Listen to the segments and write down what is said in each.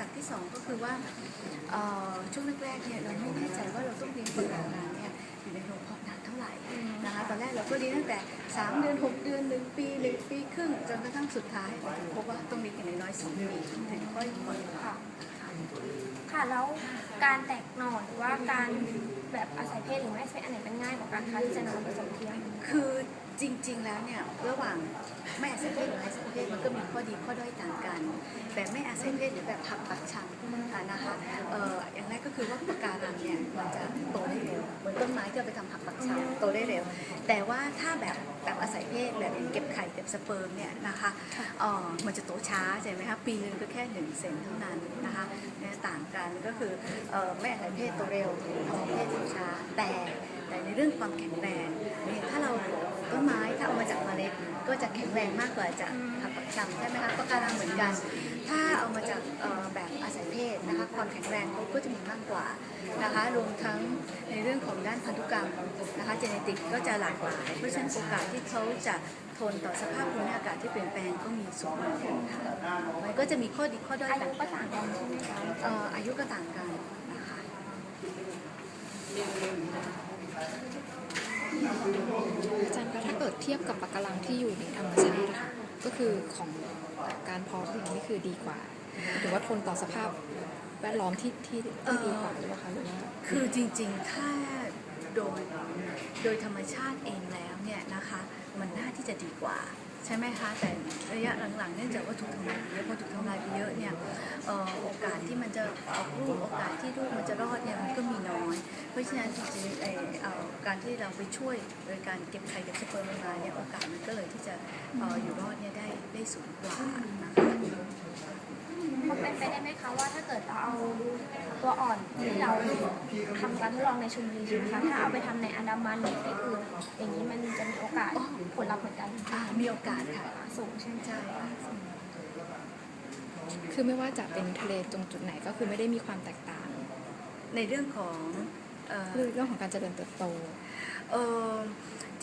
สรรคที่สองก็คือว่าเอ่อช่วงแรกๆเนี่ยเราไม่แน่ใจว่าเราต้องเลี้ยงปะการังเนี่ยอยู่ในโรงเพาะนานเท่าไหร่นะคะตอนแรกเราก็เลี้ยงตั้งแต่ 3 เดือน 6 เดือน 1 ปี 1 ปีครึ่งจนกระทั่งสุดท้ายเราถึงพบว่าต้องเลี้ยงอย่างน้อยๆ2ปีถึงค่อยปล่อยค่ะ ค่ะแล้วการแตกหน่อหรือว่าการแบบอาศัยเพศหรือไม่อาศัยเพศอันไหนเป็นง่ายกว่ากันคะที่จะนำมาผสมเทียมคือจริง ๆ แล้วเนี่ยระหว่างไม่อาศัยเพศหรืออาศัยเพศมันก็มีข้อดีข้อด้อยต่างกันแต่ไม่อาศัยเพศหรือแบบผักปักชังอะนะคะเอ่ออย่างแรกก็คือว่าปะการังเนี่ยมันจะโตได้เร็วเหมือนต้นไม้ที่เราไปทำผักปักชังโตได้เร็ว แต่ว่าถ้าแบบแบบอาศัยเพศแบบเก็บไข่เก็บสเปิร์มเนี่ยนะคะเอ่อ มันจะโตช้าใช่ไหมคะปีหนึ่งก็แค่หนึ่งเซนเท่านั้นนะคะเนี่ยต่างกันก็คือแม่หลายเพศโตเร็วอาศัยเพศโตช้าแต่แต่ในเรื่องความแข็งแรงเนี่ยถ้าเราต้นไม้ถ้าเอามาจากเมล็ดก็จะแข็งแรงมากกว่าจากผักปักชังใช่ไหมคะปะการังเหมือนกัน ถ้าเอามาจากแบบ นะคะความแข็งแรงเขาก็จะมีมากกว่านะคะรวมทั้งในเรื่องของด้านพันธุกรรมนะคะเจเนติกก็จะหลากหลาย เพราะฉะนั้นโอกาสที่เขาจะทนต่อสภาพภูมิอากาศที่เปลี่ยนแปลงก็มีสูงเหมือนกันค่ะมันก็จะมีข้อดีข้อด้อยอายุก็ต่างกันใช่ไหมคะอายุก็ต่างกันนะคะอาจารย์คะถ้าเกิดเทียบกับปะการังที่อยู่ในธรรมชาตินะคะก็คือของการเพาะอย่างนี้คือดีกว่า หรือว่าทนต่อสภาพ แวดล้อมที่ที่ที่ดีกว่าหรือเปล่าคะหรือว่าคือจริงๆ ถ้าโดยโดยธรรมชาติเองแล้วเนี่ยนะคะ มันน่าที่จะดีกว่า ใช่ไหมคะ แต่ระยะหลังๆเนื่องจากว่าถูกทำลายไปเยอะพอถูกทำลายไปเยอะเนี่ยเอ่อโอกาสที่มันจะออกลูกโอกาสที่ลูกมันจะรอดเนี่ยมันก็มีน้อย เพราะฉะนั้นจริงๆไอ้เอ่อ การที่เราไปช่วยโดยการเก็บไข่เก็บสเปิร์มมาเนี่ยโอกาสมันก็เลยที่จะเอ่ออยู่รอดเนี่ยได้ได้สูงกว่านะคะ มันเป็นไปได้ไหมคะว่าถ้าเกิดเราเอาตัวอ่อนที่เราทำการทดลองในชุมบุรีใช่ไหมคะถ้าเอาไปทำในอันดามันหรือที่อื่น อย่างนี้มันจะมีโอกาสผลลัพธ์เหมือนกันอ่ามีโอกาสค่ะ สูงใช่ไหมใช่ค่ะ คือไม่ว่าจะเป็นทะเลตรงจุดไหนก็คือไม่ได้มีความแตกต่าง ในเรื่องของ เอ่อคือเรื่องของการเจริญเติบโตเออ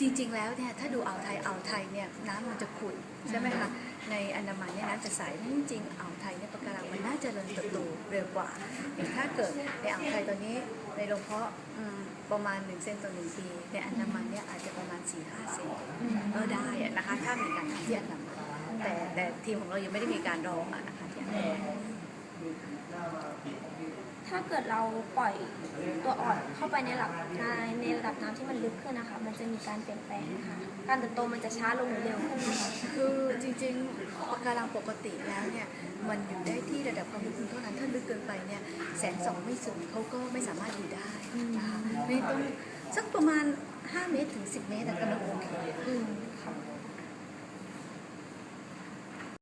จริง ๆ แล้วเนี่ยถ้าดูอ่าวไทยอ่าวไทยเนี่ยน้ำมันจะขุ่นใช่ไหมคะในอันดามันเนี่ยน้ำจะใสนั่นจริงๆอ่าวไทยเนี่ยปะการังมันน่าจะเริญเติบโตเร็วกว่าอย่างถ้าเกิดในอ่าวไทยตอนนี้ในโรงเพาะอืมประมาณ1เซนต่อ1ปีในอันดามันเนี่ยอาจจะประมาณ4-5เซนเออได้อะนะคะถ้ามีการทำที่อันดามันแต่แต่ทีมของเรายังไม่ได้มีการรองอะนะคะที่อันดามัน ถ้าเกิดเราปล่อยตัวอ่อนเข้าไปในระดับในในระดับน้ำที่มันลึกขึ้นนะคะ มันจะมีการเปลี่ยนแปลงนะคะการเติบโตมันจะช้าลงหรือเร็วขึ้นนะคะ คือจริงๆปะการังปกติแล้วเนี่ยมันอยู่ได้ที่ระดับความลึกเท่านั้นถ้าลึกเกินไปเนี่ยแสงส่องไม่ถึงเขาก็ไม่สามารถอยู่ได้นะคะไม่ต้องสักประมาณ 5 เมตรถึง 10 เมตรอะกำลังโอเค